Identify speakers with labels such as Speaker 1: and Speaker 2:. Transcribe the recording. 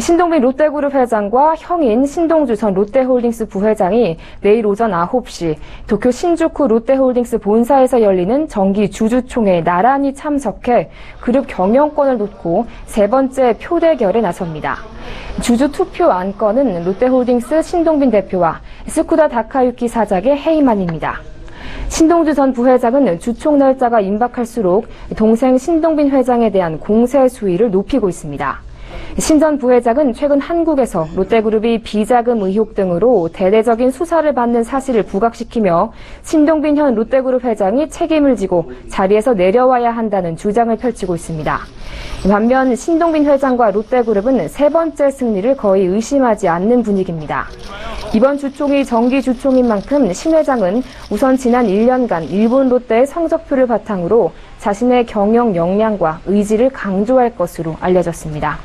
Speaker 1: 신동빈 롯데그룹 회장과 형인 신동주 전 롯데홀딩스 부회장이 내일 오전 9시 도쿄 신주쿠 롯데홀딩스 본사에서 열리는 정기 주주총회에 나란히 참석해 그룹 경영권을 놓고 세 번째 표대결에 나섭니다. 주주 투표 안건은 롯데홀딩스 신동빈 대표와 스쿠다 다카유키 사장의 해임안입니다. 신동주 전 부회장은 주총 날짜가 임박할수록 동생 신동빈 회장에 대한 공세 수위를 높이고 있습니다. 신전 부회장은 최근 한국에서 롯데그룹이 비자금 의혹 등으로 대대적인 수사를 받는 사실을 부각시키며 신동빈 현 롯데그룹 회장이 책임을 지고 자리에서 내려와야 한다는 주장을 펼치고 있습니다. 반면 신동빈 회장과 롯데그룹은 세 번째 승리를 거의 의심하지 않는 분위기입니다. 이번 주총이 정기 주총인 만큼 신 회장은 우선 지난 1년간 일본 롯데의 성적표를 바탕으로 자신의 경영 역량과 의지를 강조할 것으로 알려졌습니다.